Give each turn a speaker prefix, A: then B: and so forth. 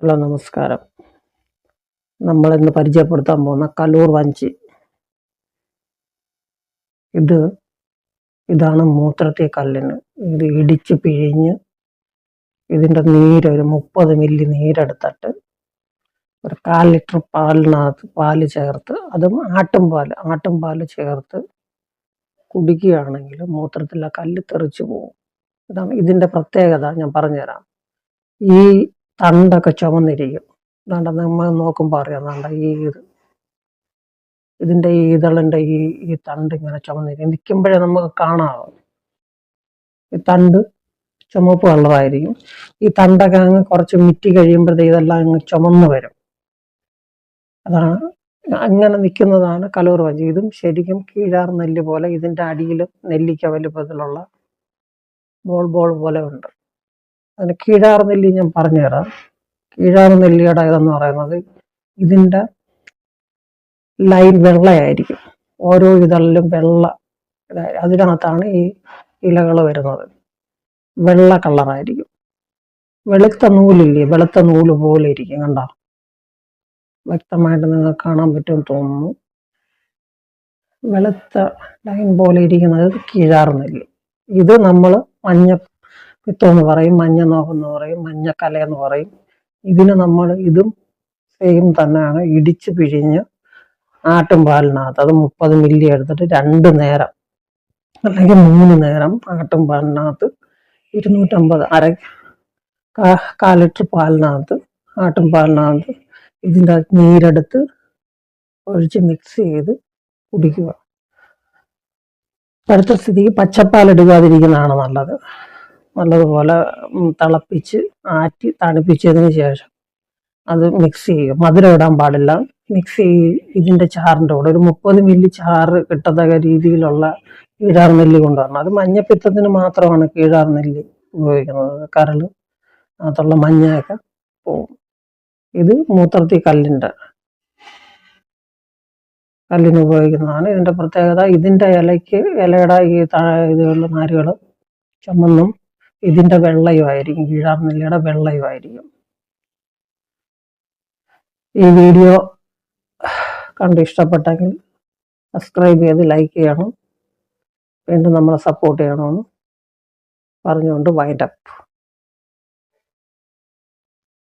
A: Hello നമസ്കാരം. നമ്മളിന്ന് പരിചയപ്പെടുത്താൻ പോകുന്ന കലൂർ വഞ്ചി. ഇത് ഇതാണ് മൂത്രത്തെ കല്ലിന്. ഇത് ഇടിച്ച് പിഴിഞ്ഞ് ഇതിന്റെ നീര് ഒരു മുപ്പത് മില്ലി നീരെടുത്തിട്ട് ഒരു കാൽ ലിറ്റർ പാലിനകത്ത് പാൽ ചേർത്ത് അതും ആട്ടും പാൽ ആട്ടും പാൽ ചേർത്ത് കുടിക്കുകയാണെങ്കിൽ മൂത്രത്തിലെ കല്ല് തെറിച്ചു പോകും ഇതാണ് ഇതിന്റെ പ്രത്യേകത ഞാൻ പറഞ്ഞുതരാം. ഈ തണ്ടൊക്കെ ചുമന്നിരിക്കും. തണ്ട നമ്മൾ നോക്കുമ്പോൾ അറിയാം. തണ്ട ഈ ഇത് ഇതിന്റെ ഈ ഇതളിന്റെ ഈ ഈ തണ്ട് ഇങ്ങനെ ചുമന്നിരിക്കും. നിൽക്കുമ്പോഴേ നമുക്ക് കാണാവും. ഈ തണ്ട് ചുമപ്പ് കളറായിരിക്കും ഈ തണ്ടൊക്കെ അങ്ങ് കുറച്ച് മിറ്റി കഴിയുമ്പോഴത്തേ ഇതെല്ലാം അങ്ങ് ചുമന്ന് വരും. അതാണ് അങ്ങനെ നിൽക്കുന്നതാണ് കലൂർ വഞ്ചി. ഇതും ശരിക്കും കീഴാർ നെല്ല് പോലെ ഇതിന്റെ അടിയിലും നെല്ലിക്ക വലുപ്പത്തിലുള്ള ബോൾ ബോൾ പോലെ ഉണ്ട്. അതിന് കീഴാർ നെല്ലി ഞാൻ പറഞ്ഞുതരാം കീഴാർ നെല്ലിയുടെ ഇതെന്ന് പറയുന്നത് ഇതിന്റെ ലൈൻ വെള്ളയായിരിക്കും. ഓരോ ഇതളിലും വെള്ള അതിനകത്താണ് ഈ ഇലകൾ വരുന്നത്. വെള്ള കളറായിരിക്കും. വെളുത്ത നൂലില്ലേ? വെളുത്ത നൂൽ പോലെ ഇരിക്കും കണ്ട? വ്യക്തമായിട്ട് നിങ്ങൾക്ക് കാണാൻ പറ്റും തോന്നുന്നു. വെളുത്ത ലൈൻ പോലെ ഇരിക്കുന്നത് കീഴാർ നെല്ലി. ഇത് നമ്മൾ മഞ്ഞ പിത്തമെന്ന് പറയും മഞ്ഞ നോക്കെന്ന് പറയും മഞ്ഞക്കല എന്ന് പറയും. ഇതിന് നമ്മൾ ഇതും സെയിം തന്നെയാണ്. ഇടിച്ച് പിഴിഞ്ഞ് ആട്ടും പാലിനകത്ത്. അത് മുപ്പത് മില്ലി എടുത്തിട്ട് രണ്ട് നേരം അല്ലെങ്കിൽ മൂന്ന് നേരം ആട്ടും പാലിനകത്ത് ഇരുന്നൂറ്റമ്പത് അര കാ- ലിറ്റർ പാലിനകത്ത് ആട്ടും പാലിനകത്ത് ഇതിന്റെ നീരെടുത്ത് ഒഴിച്ച് മിക്സ് ചെയ്ത് കുടിക്കുക. അടുത്ത സ്ഥിതിക്ക് പച്ചപ്പാൽ എടുക്കാതിരിക്കുന്നതാണ് നല്ലത്. നല്ലതുപോലെ തിളപ്പിച്ച് ആറ്റി തണുപ്പിച്ചതിന് ശേഷം അത് മിക്സ് ചെയ്യുക. മധുരം ഇടാൻ പാടില്ല. മിക്സ് ഇതിന്റെ ചാറിന്റെ കൂടെ ഒരു മുപ്പത് മില്ലി ചാറ് കിട്ടത്തക്ക രീതിയിലുള്ള കീഴാർ നെല്ലി കൊണ്ടുവരണം. അത് മഞ്ഞപ്പിത്തത്തിന് മാത്രമാണ് കീഴാർ നെല്ലി ഉപയോഗിക്കുന്നത്. കരൾ അകത്തുള്ള മഞ്ഞയൊക്കെ പോവും. ഇത് മൂത്രത്തി കല്ലിന്റെ കല്ലിന് ഉപയോഗിക്കുന്നതാണ്. ഇതിന്റെ പ്രത്യേകത ഇതിന്റെ ഇലയ്ക്ക് ഇലയുടെ ഈ താഴെ ഇതുള്ള നാരുകൾ ചുമന്നും ഇതിന്റെ വെള്ളയുമായിരിക്കും കീഴാർ നെല്ലിയുടെ വെള്ളയുമായിരിക്കും. ഈ വീഡിയോ കണ്ട് ഇഷ്ടപ്പെട്ടെങ്കിൽ സബ്സ്ക്രൈബ് ചെയ്ത് ലൈക്ക് ചെയ്യണം. വീണ്ടും നമ്മളെ സപ്പോർട്ട് ചെയ്യണമെന്ന് പറഞ്ഞുകൊണ്ട് വൈൻഡപ്പ്